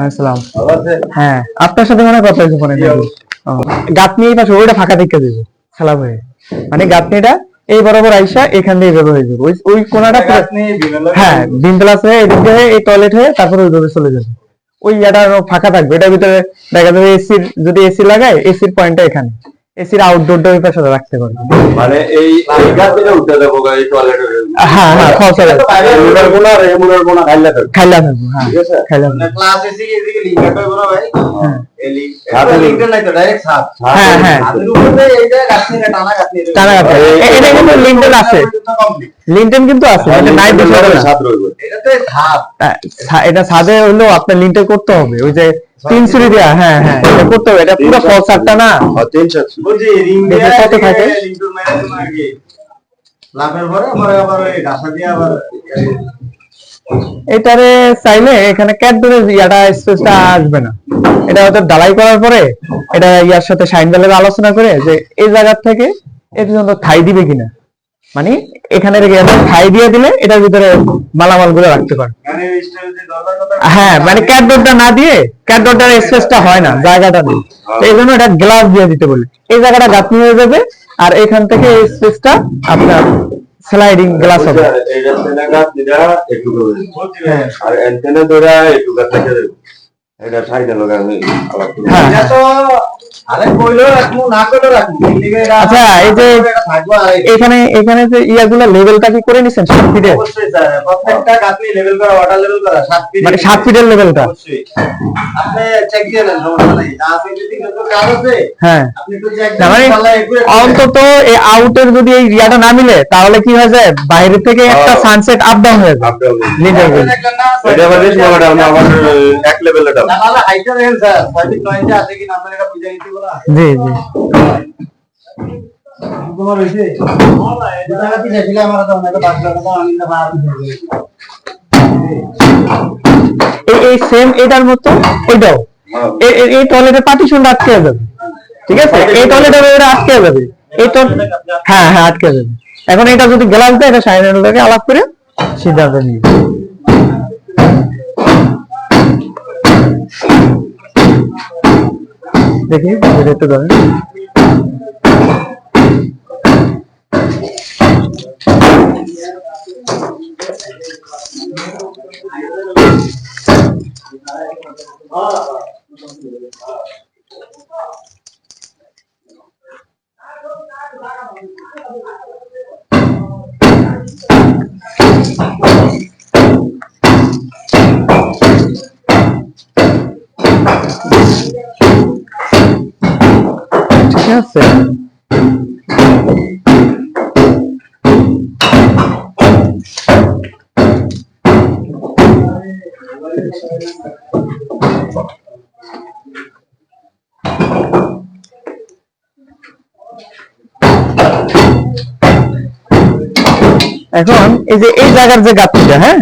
আসসালাম। হ্যাঁ আপনার সাথে মনে কথা হয়েছে ফোনে ও, এই পাশে ওইটা ফাঁকা থেকে দেবো খারাপ হয়ে। মানে গাঁথনিটা এই বরাবর আইসা এখান দিয়ে হয়ে যাবে। ওই ওই কোনাটা হ্যাঁ হয়ে এদিক দিয়ে এই টয়লেট হয়ে তারপরে ওইভাবে চলে যাবে। ওই ইয়াটা ফাঁকা থাকবে এটার ভিতরে দেখা যাবে এসির যদি এসি লাগায় এসির পয়েন্টটা এখানে। এসির আউটডোরটা ওই পাশে রাখতে পারবে। মানে এই গাছটা উঠে দেবো এই টয়লেটের হ্যাঁ হ্যাঁ খরচা গোনা গোনা খাইলে থাকবে খাইলা থাকব হ্যাঁ ঠিক আছে? খাইলা থাকব ক্লাস এসে এদিকে ভাই। হ্যাঁ। হ্যাঁ, হ্যাঁ। এটা মানে আপনার লিনটেন করতে হবে। ওই যে তিন সিঁড়ি দেয়া হ্যাঁ হ্যাঁ এটা করতে হবে। এটা পুরো ফল সারটা না। তিন সাত থাকে? লাভের পরে পরে আবার ওই গাছা দিয়ে আবার এটারে চাইলে এখানে ক্যাডবেরের ইয়াটা স্পেসটা আসবে না। এটা হয়তো ঢালাই করার পরে এটা ইয়ার সাথে শাইন বেলের আলোচনা করে যে এই জায়গা থেকে এ পর্যন্ত থাই দিবে কিনা। মানে এখানে রেখে থাই দিয়ে দিলে এটার ভিতরে মালামালগুলো রাখতে পারে মানে হ্যাঁ মানে ক্যাটবোর্ডটা না দিয়ে ক্যাটবোর্ডটার স্পেসটা হয় না জায়গাটা নেই। তো এই জন্য এটা গ্লাস দিয়ে দিতে বলে। এই জায়গাটা গাঁথনি হয়ে যাবে আর এখান থেকে এই স্পেসটা আপনার স্লাইডিং গ্লাস হবে। হ্যাঁ। আর অ্যান্টেনা ধরে একটু গাছ থেকে দেবো। এটা সাইডে লগা আমি আলাপ করব হ্যাঁ। এটা তো আরে কইলো রাখব না কইলো রাখব। আচ্ছা, এই যে- থাকব আর এই- এখানে এখানে যে ইয়াগুলো লেভেলটা কি করে নিছেন সাত ফিটের প্রত্যেকটা গাছনি লেভেল করা ওয়াটার লেভেল করা সাত ফিট মানে সাত ফিটের লেভেলটা আপনি চেক দিয়ে নেন সমস্যা নাই। আছে যদি কিন্তু কাজ আছে হ্যাঁ। আপনি একটু চেক মানে অন্তত এই আউটের যদি এই ইয়াটা না মিলে তাহলে কি হয়ে যায় বাইরে থেকে একটা। সানসেট আপ ডাউন হয়ে যায়। আপ ডাউন এটা আবার বড় ডাউন আবার এক লেভেলে ডাউন। এটা জি জি। এই সেম এটার মতো ওইটাও এ- এ- এই টয়লেটের পার্টিশনটা আটকে যাবে। ঠিক আছে? এই টয়লেটের ওটা আটকে যাবে। এই তো হ্যাঁ হ্যাঁ আটকে যাবে। এখন এটা যদি গ্লাস দেয় এটা সাইনেলটাকে আলাপ করে সিদ্ধান্ত নিয়ে। দেখি একটু ধরেন। ঠিক আছে এখন এই যে এই জায়গার যে গাঁথনিটা হ্যাঁ?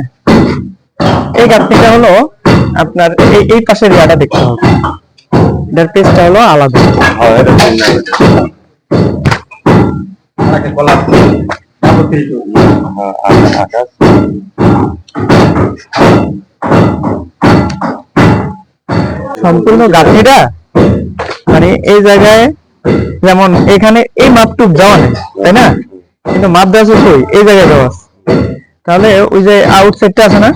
এই গাঁথনিটা হলো আপনার এই এই পাশের ইয়াটা দেখতে হবে। এটার হলো আলাদা। হ্যাঁ হ্যাঁ সম্পূর্ণ গাঁথনিটা মানে এই জায়গায় যেমন এখানে এই মাপটুক দেওয়া নেই তাই না? কিন্তু মাপ দেওয়া আছে এই জায়গায় দেওয়া আছে। তাহলে ওই যে আউটসাইডটা আছে না?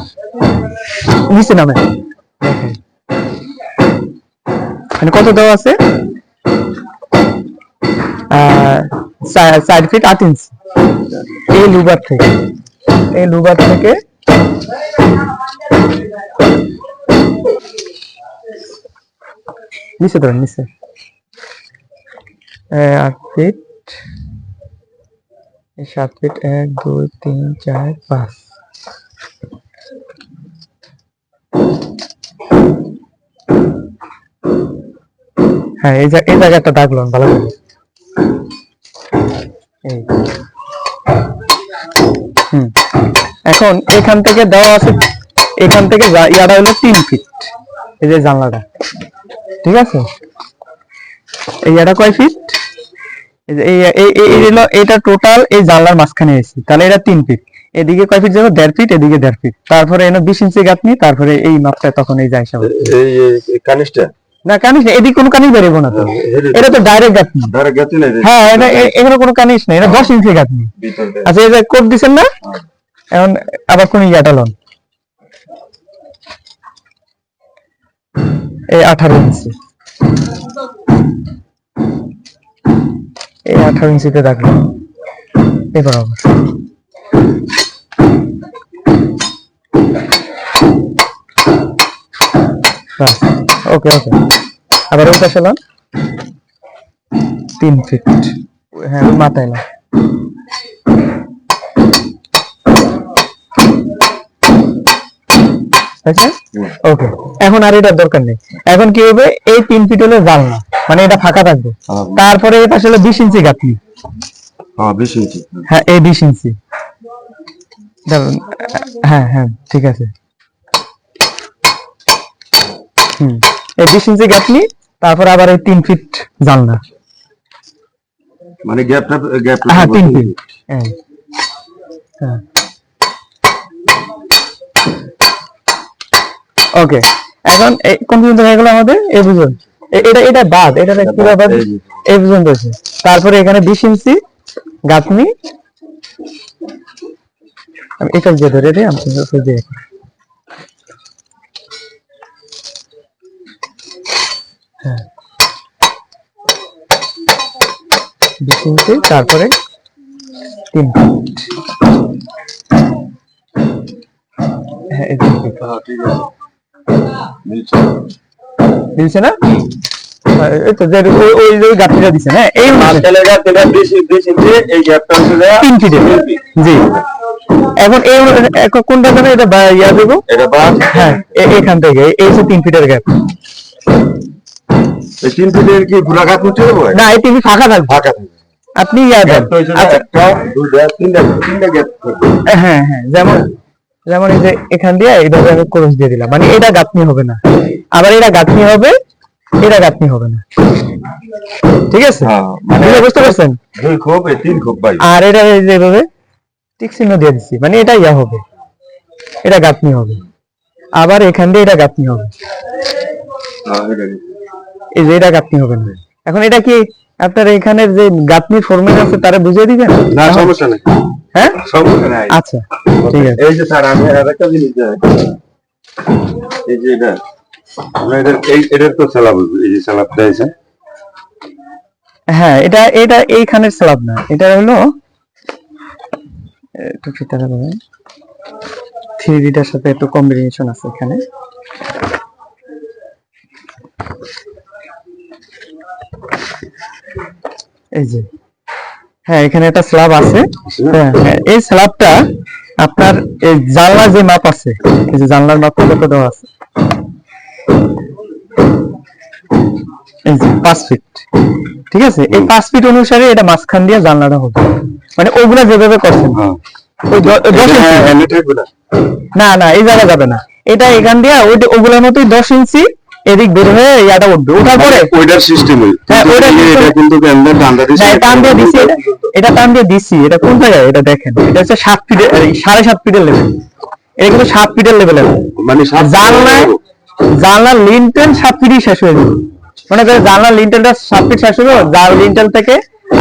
নিচে নামে। মানে কত দেওয়া আছে? চার ফিট আট ইঞ্চি এই লুবার থেকে। এই লুবার থেকে নিচে ধরেন, নিচে। আট ফিট সাত ফিট এক, দুই, তিন, চার, পাঁচ। হ্যাঁ এই এই জায়গাটা ভালো করে। এখন এখান থেকে দেওয়া আছে, এখান থেকে ইয়াটা হলো তিন ফিট, এই যে জানলাটা। ঠিক আছে? এই ইয়াটা কয় ফিট? এটা টোটাল এই জানলার মাঝখানে এসেছি তাহলে এটা তিন ফিট। এদিকে কয় ফিট যাবে দেড় ফিট, এদিকে দেড় ফিট। তারপরে এনে বিশ ইঞ্চি গাঁথনি, তারপরে এই মাপটা তখন এই যায় সব এই না কানিস না, এদিকে কোনো কানিস বেরোবো না তো। এটা তো ডাইরেক্ট গাঁথনি। না হ্যাঁ এটা এখানে কোনো কানিস নেই এটা দশ ইঞ্চি গাঁথনি। আচ্ছা যে কোড দিচ্ছেন না? এখন আবার কোন ইয়াটা লন। এই আঠারো ইঞ্চি। এই আঠারো ইঞ্চিতে রাখলাম এই বরাবর ওকে ওকে আবার ওই পাশে লন তিন ফিট হ্যাঁ ওই মাথায় না ওকে এখন আর এটার দরকার নেই। এখন কি হবে? এই তিন ফিট হলে জানলা মানে এটা ফাঁকা থাকবে। তারপরে এটা আসলে বিশ ইঞ্চি গাঁথনি। হ্যাঁ হ্যাঁ এই বিশ ইঞ্চি। হ্যাঁ হ্যাঁ ঠিক আছে। হুম। এই বিশ ইঞ্চি তারপর আবার এই তিন ফিট জানলা। মানে গ্যাপটা গ্যাপটা হ্যাঁ তিন ফিট হ্যাঁ হ্যাঁ। ওকে এখন কোন পর্যন্ত হয়ে গেল আমাদের? এই এটা এটা বাদ। এটা পুরো বাদ। এই পর্যন্ত। আছে তারপরে এখানে বিশ ইঞ্চি গাঁথনি আমি এটা যে ধরে দিই আমি হ্যাঁ। বিশ ইঞ্চি তারপরে তিন ফিট হ্যাঁ দিয়েছে না? এই তো যে ওই যে দিছে হ্যাঁ এই মাঝখানে ইঞ্চি এই গ্যাপটা হচ্ছে জি। এখন এই কোনটা জানো এটা ইয়া দেবো? এটা বাদ হ্যাঁ এ- এখান থেকে। এই হচ্ছে তিন ফিটের গ্যাপ। এই তিন কি না ফাঁকা থাকবে। ফাঁকা থাকবে। আপনি হ্যাঁ হ্যাঁ যেমন যেমন এই যে এখান দিয়ে এইভাবে আমি ক্রস দিয়ে দিলাম। মানে এটা গাঁথনি হবে না। আবার এটা গাঁথনি হবে এটা গাঁথনি হবে না। ঠিক আছে? হ্যাঁ, মানে বুঝতে পারছেন? দুই খোপ তিন খোপ ভাই। আর এটা এই যে এভাবে টিক চিহ্ন দিয়ে দিচ্ছি মানে এটা ইয়া হবে। এটা গাঁথনি হবে। আবার এখান দিয়ে এটা গাঁথনি হবে। হ্যাঁ? এই যে এটা গাঁথনি হবে না। এখন এটা কি আপনার এখানের যে গাঁথনির ফরম্যাট আছে তারা বুঝিয়ে দিবেন? না সমস্যা নেই। হ্যাঁ? সমস্যা নাই। আচ্ছা ঠিক আছে। এই যে স্যার আমি আর একটা জিনিস এই যে এটা আমরা এটার এই এটার তো স্যালাব এই যে স্যালাবটা আছে হ্যাঁ এটা এটা এইখানের স্ল্যাব না। এটা হলো একটু ফিতাটা দেবেন থ্রি ডিটার সাথে একটু কম্বিনেশন আছে এখানে। এই যে। হ্যাঁ এখানে একটা স্ল্যাব আছে। হ্যাঁ হ্যাঁ, এই স্ল্যাবটা আপনার এই জানলার যে মাপ আছে এই যে জানলার মাপ কত দেওয়া আছে? এই যে পাঁচ ফিট ঠিক আছে? এই পাঁচ ফিট অনুসারে এটা মাঝখান দিয়ে জানলাটা হবে। মানে ওগুলা যেভাবে করছেন। হ্যাঁ। না না এই জায়গা যাবে না। এটা এখান দিয়ে ওগুলোর মতোই দশ ইঞ্চি এদিক বের হয়ে ইয়াটা উঠবে। ওঠার পরে ওইটার সিস্টেম হ্যাঁ, এটা কিন্তু এমনি ডান্ডা না, এটা টান দিয়ে দিছি এটা এটা দিছি এটা কোন জায়গায়? এটা দেখেন এটা হচ্ছে সাত ফিটের সাড়ে সাত ফিটের লেভেল এটা কিন্তু সাত ফিটের লেভেলের মানে সাত ফিটই শেষ হয়ে যাবে। মনে করে লিন্টেলটা সাত ফিট শেষ লিন্টেল থেকে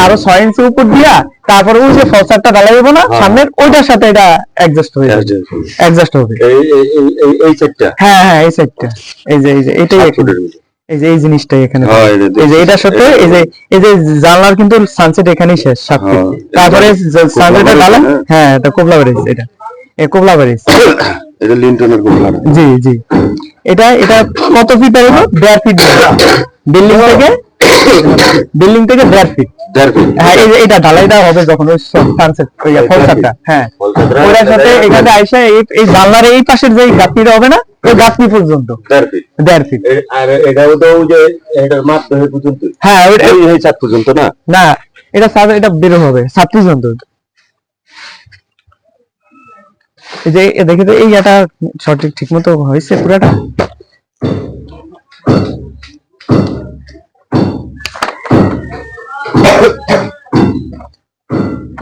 আরও ছয় ইঞ্চি উপর দিয়া তারপরে ওই যে ফলসারটা ঢালাই না সামনের ওইটার সাথে এটা অ্যাডজাস্ট হয়ে যাবে। অ্যাডজাস্ট হবে। এই সেটটা হ্যাঁ হ্যাঁ এই সাইডটা এই যে এই যে এটাই এই যে এই জিনিসটাই এখানে হ্যাঁ, এই যে এটার সাথে এই যে এই যে জানলার কিন্তু সানসেট এখানেই শেষ সাতটি হ্যাঁ, তারপরে সানসেটটা হ্যাঁ। হ্যাঁ এটা কোবলা ব্রিজ এটা। এ কোবলা ব্রিজ এটা লিনটনের কোবলা জি জি। এটা এটা কত ফিট হবে দেড় ফিট বিল্ডিং থেকে বিল্ডিং থেকে দেড় ফিট দেড় ফিট হ্যাঁ এটা ঢালাইটা হবে যখন ওই সানসেট ওই ফলসারটা হ্যাঁ। ওটার সাথে এখানে আইসা এই জানলার এই পাশের যে গাঁথনিটা হবে না ওই গাঁথনি পর্যন্ত। দেড় ফিট দেড় ফিট আর এটাও তো ওই যে এটার মাপ পর্যন্ত। হ্যাঁ এই চার পর্যন্ত না? না এটা সাত এটা বেরো হবে সাত পর্যন্ত। এই যে দেখে তো এই এটা সঠিক ঠিক মতো হয়েছে পুরাটা?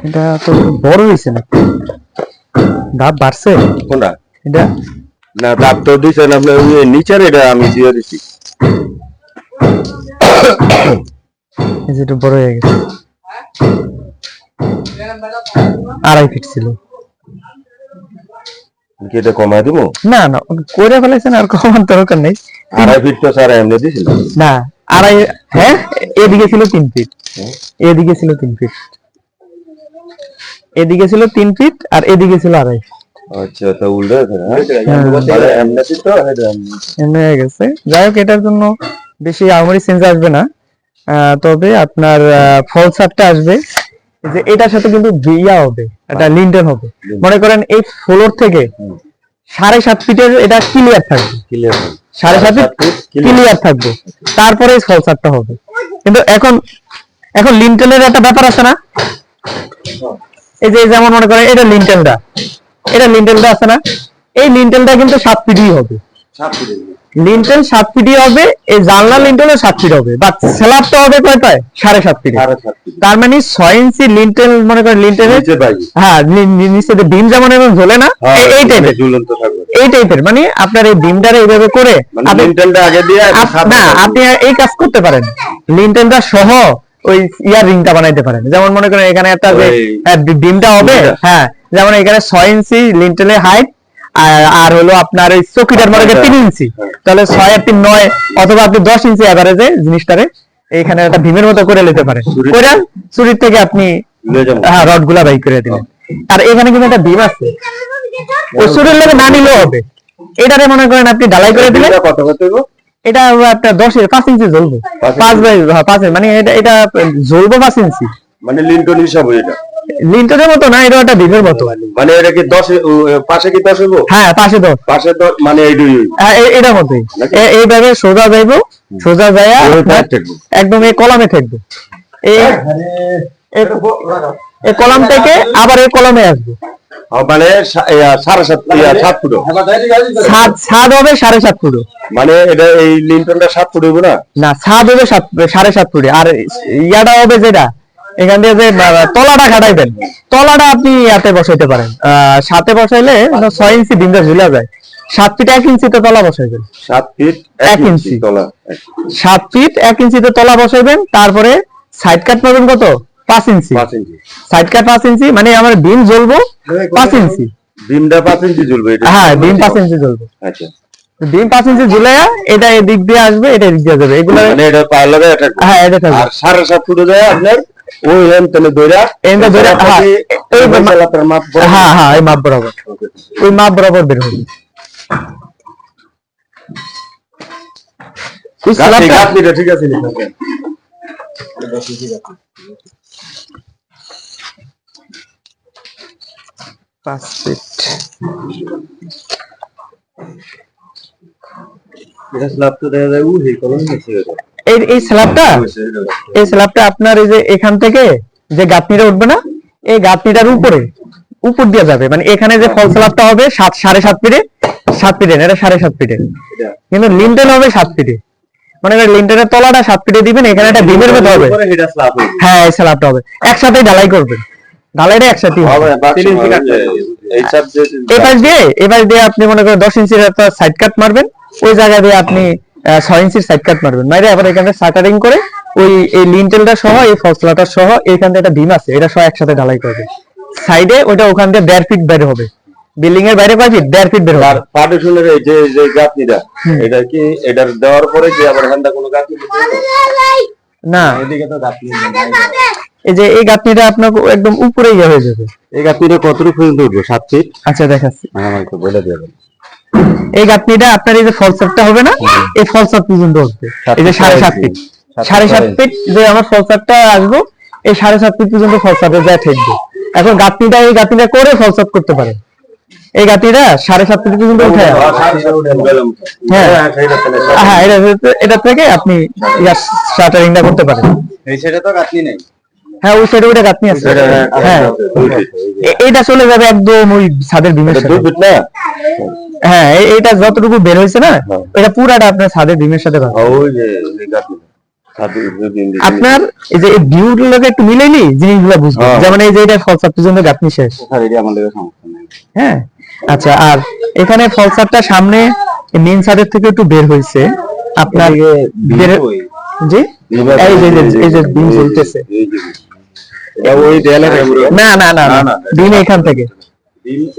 এটা তো বড় হয়েছে না? ধাপ বাড়ছে? কোনটা? এটা? না দাঁত তো দিছেন আপনার ওই নিচের এটা আমি দিয়ে দিছি। এই বড় হয়ে গেছে। আড়াই ফিট ছিল। কি এটা কমাই দিব? না না করে ফেলেছেন আর কমার দরকার নেই। আড়াই ফিট তো স্যার এমনি দিছিল। না আড়াই হ্যাঁ? এদিকে ছিল তিন ফিট এদিকে ছিল তিন ফিট এদিকে ছিল তিন ফিট আর এদিকে ছিল আড়াই আচ্ছা তা উল্টো হ্যাঁ। মানে এমনি হয়ে গেছে। যাই হোক এটার জন্য বেশি আলমারি চেঞ্জ আসবে না। আহ, তবে আপনার ফল সারটা আসবে। যে এটার সাথে কিন্তু বিয়া হবে এটা লিন্টেন হবে। মনে করেন এই ফ্লোর থেকে সাড়ে সাত ফিটের এটা ক্লিয়ার থাকবে। Clear সাড়ে সাত ফিট। ক্লিয়ার থাকবে। তারপরে ফল সারটা হবে। কিন্তু এখন এখন লিন্টেলের একটা ব্যাপার আছে না? এই যে যেমন মনে করেন এটা লিন্টেলটা এটা লিন্টেলটা আছে না? এই লিন্টেলটা কিন্তু সাত ফিটই হবে। লিন্টেল সাত ফিটই হবে এই জানলা লিন্টেলও সাত ফিট হবে। বাট স্ল্যাবটা হবে সাড়ে সাত ফিট। সাড়ে সাত feet। তার মানে ছয় ইঞ্চি লিন্টেল মনে করেন লিন্টেলের হ্যাঁ নিচে বিম যেমন এরকম ঝোলে না হ্যাঁ, এই- টাইপের এই টাইপের মানে আপনার এই বিমটারে এইভাবে করে মানে লিন্টেলটা আগে দিয়ে না আপনি এই কাজ করতে পারেন। লিন্টেলটা সহ ওই ইয়ার রিংটা বানাইতে পারেন। যেমন মনে করেন এখানে একটা যে ওই- হ্যাঁ, বিমটা হবে হ্যাঁ যেমন এখানে ছয় ইঞ্চি লিন্টেলের হাইট আর হলো আপনার ওই চকিটার মনে করেন তিন ইঞ্চি। তাহলে ছয় আর তিন নয় অথবা আপনি দশ ইঞ্চি এভারেজে জিনিসটারে এখানে একটা ভীমের মতো করে নিতে পারেন। করে চুরির থেকে আপনি হ্যাঁ রডগুলা বাই করে দিলেন আর এখানে কিন্তু একটা ভীম আছে। ওই চুরির লেগে না নিলেও হবে। এটারে মনে করেন আপনি ডালাই করে দিলেন। কত কত? এটা আপনার দশের পাঁচ ইঞ্চি জ্বলবো। পাঁচ বাই হ্যাঁ, পাঁচ মানে এটা এটা জ্বলবো পাঁচ ইঞ্চি। মানে লিন্টন হিসাব এটা? লিন্টনের মতো না এটা একটা ডিমের মতো। মানে এটা কি দশ পাশে কি দশ হইব? হ্যাঁ পাশে দশ। পাশে দশ মানে এইটুই হ্যাঁ, এটার মতোই। এইভাবে সোজা যাইবো সোজা যাইয়া। একদম এই কলামে থাকবে। এই এই- কলাম থেকে আবার এই কলামে আসবে। মানে সা- ইয়া, সাড়ে সাত সাত ফুট হবে। সাড়ে সাত ফুট। মানে এটা এই লিন্টনটা সাত ফুট হইব না? না হবে সাত সাড়ে সাত ফুটে। আর ইয়াটা হবে যেটা? এখান দিয়ে যে তলাটা খাটাইবেন। তলাটা আপনি ইয়াতে বসাইতে পারেন। আহ, সাথে বসাইলে ছয় ইঞ্চি ডিমটা ঝুলা যায়। সাত ফিট এক ইঞ্চিতে তলা বসাইবেন। সাত ফিট এক। ইঞ্চি তলা সাত ফিট এক ইঞ্চিতে তলা বসাইবেন। তারপরে সাইড কাট পাবেন কত? পাঁচ ইঞ্চি। সাইড কাট পাঁচ ইঞ্চি মানে আমার বিম জ্বলবো পাঁচ ইঞ্চি। ডিমটা পাঁচ ইঞ্চি এটা হ্যাঁ বিম পাঁচ ইঞ্চি জ্বলবে। আচ্ছা। বিম পাঁচ ইঞ্চি ঝুলাইয়া এটা এদিক দিয়ে আসবে এটা এদিক দিয়ে যাবে। এগুলো মানে এটা পায়ের লগে এটা হ্যাঁ এটা থাকবে। আর সাড়ে সাত ফুটে যায় আপনার ওই হেন তেলে দইরা এনটা ধরে হ্যাঁ এই এই মাপ। হ্যাঁ হ্যাঁ এই মাপ বরাবর। ওই মাপ বরাবর বের হবে। স্ল্যাবটা- গাছনিটা ঠিক আছে। পাঁচ ফিট এটা স্ল্যাব তো দেখা যায় উহি কলম নিচে এটা। এই এই স্ল্যাবটা এই স্ল্যাবটা আপনার এই যে এখান থেকে যে গাঁথনিটা উঠবে না এই গাঁথনিটার উপরে উপর দিয়ে যাবে। মানে এখানে যে ফল স্ল্যাবটা হবে সাত সাড়ে সাত ফিটে সাত ফিটে এটা সাড়ে সাত ফিটে কিন্তু লিন্টেল হবে সাত ফিটে মানে লিন্টেলের তলাটা সাত ফিটে দিবেন এখানে একটা মতো হবে। হ্যাঁ স্ল্যাবটা হবে। একসাথে ঢালাই করবেন। ঢালাইটা একসাথে হবে। যে- যে- পাশ দিয়ে এই পাশ দিয়ে আপনি মনে করেন দশ ইঞ্চির একটা সাইড কাট মারবেন ওই জায়গা দিয়ে আপনি আহ, ছয় ইঞ্চির সাইড কাট মারবেন। মাইরে আবার এখানে সাটারিং করে ওই এই লিন্টেলটা সহ এই ফসলাটা সহ এখান থেকে একটা ডিম আছে এটা সহ একসাথে ঢালাই করবে সাইডে ওটা ওখান দিয়ে দেড় ফিট বের হবে। বিল্ডিং এর বাইরে কয় ফিট দেড় ফিট বের হবে। আর পার্টিশনের এই যে যে গাঁথনিটা এটা কি এটার দেওয়ার পরে কি আবার হ্যান্ডা কোনো গাঁথনি না। এদিকে তো গাঁথনি। এই যে এই গাঁথনিটা আপনার একদম উপরে ইয়ে হয়ে যাবে। এই গাঁথনিটা কতটুকু পর্যন্ত উঠবে? সাত ফিট আচ্ছা দেখাচ্ছি। আমাকে বলে দেবেন। এই গাঁথনিটা আপনার এই যে ফলসারটা হবে না এই ফলসার পর্যন্ত উঠবে। এই যে সাড়ে সাত ফিট সাড়ে সাত ফিট যে আমার ফলসারটা আসব এই সাড়ে সাত ফিট পর্যন্ত ফলসারে যায় ঠেকবে। এখন গাঁথনিটা এই গাঁথনিটা করে ফলসার করতে পারে এই গাঁথনিটা সাড়ে সাত ফিট পর্যন্ত উঠে হ্যাঁ। হ্যাঁ। হ্যাঁ, হ্যাঁ এটা থেকে আপনি শাটারিংটা করতে পারেন। এই সাইডে তো গাঁথনি নেই। হ্যাঁ ওই সাইডে ওইটা গাঁথনি আছে। হ্যাঁ, হ্যাঁ। এইটা চলে যাবে একদম ওই ছাদের ডিমের সাথে। না? হ্যাঁ এইটা যতটুকু বের হয়েছে না হ্যাঁ। এটা পুরাটা আপনার ছাদের ডিমের সাথে ওই যে আপনার এই যে ভিউ গুলোকে একটু মিলেনি জিনিসগুলো বুঝবেন হ্যাঁ। যেমন এই যে এটা ফলসার পর্যন্ত গাঁথনি শেষ। হ্যাঁ আচ্ছা আর এখানে ফলসারটা সামনে মেন সাইডের থেকে একটু বের হয়েছে। আপনার জি? এই যে এই যে- ডিম চলতেছে ওই দেয়ালের না না না না, না না। ডিম এখান থেকে।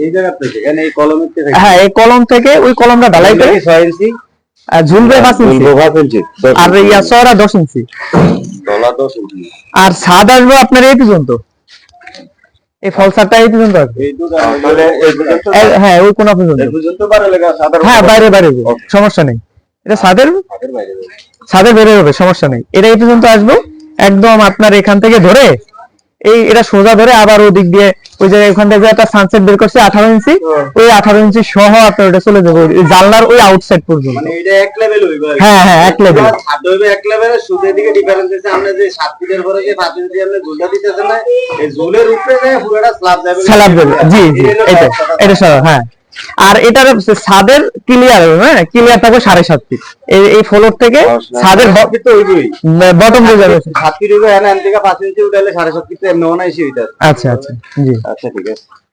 এই জায়গা থেকে এখানে এই কলমের থেকে? হ্যাঁ এই কলম থেকে ওই কলমটা ঢালাই করে ছয় ইঞ্চি? আর ঝুলবে পাঁচ ইঞ্চি। বলব ইঞ্চি, আর ইয়া চওড়া দশ ইঞ্চি। তলা দশ ইঞ্চি। আর ছাদ আসবে আপনার এই পর্যন্ত। এই ফলসারটা এই পর্যন্ত হ্যাঁ ওই কোনা পর্যন্ত। হ্যাঁ বাইরে। বাইরে সমস্যা নেই। এটা ছাদের? হাতের বাইরে যাবে। ছাদে বের হবে সমস্যা নেই। এটা এই পর্যন্ত আসবে। একদম আপনার এখান থেকে ধরে এই এটা সোজা ধরে আবার ওদিক দিয়ে ওই যে ওখান থেকে একটা সানসেট বের করছে আঠারো ইঞ্চি। ওই আঠারো ইঞ্চি সহ আপনার ওটা চলে যাবে জানলার ওই আউটসাইড পর্যন্ত। মানে হ্যাঁ হ্যাঁ এক লেভেল এক লেভেল সুদের দিকে ডিফারেন্স আছে আমরা যে সাত ফিটের পরে যে পাঁচ ইঞ্চি আমরা ঝুলটা দিতেছেন না এই ঝুলের উপরে যে পুরোটা স্ল্যাব যাবে। স্ল্যাব যাবে। জি জি এটা এটা হ্যাঁ। আর এটার ছাদের ক্লিয়ার হ্যাঁ? ক্লিয়ার থাকবে সাড়ে সাত ফিট এই ফ্লোর থেকে ছাদের সাত ফিট বটম হয়ে যাবে। সাত ফিট থেকে পাঁচ ইঞ্চি উঠালে সাড়ে সাত ফিট এমনি আচ্ছা আচ্ছা। জি। আচ্ছা ঠিক আছে।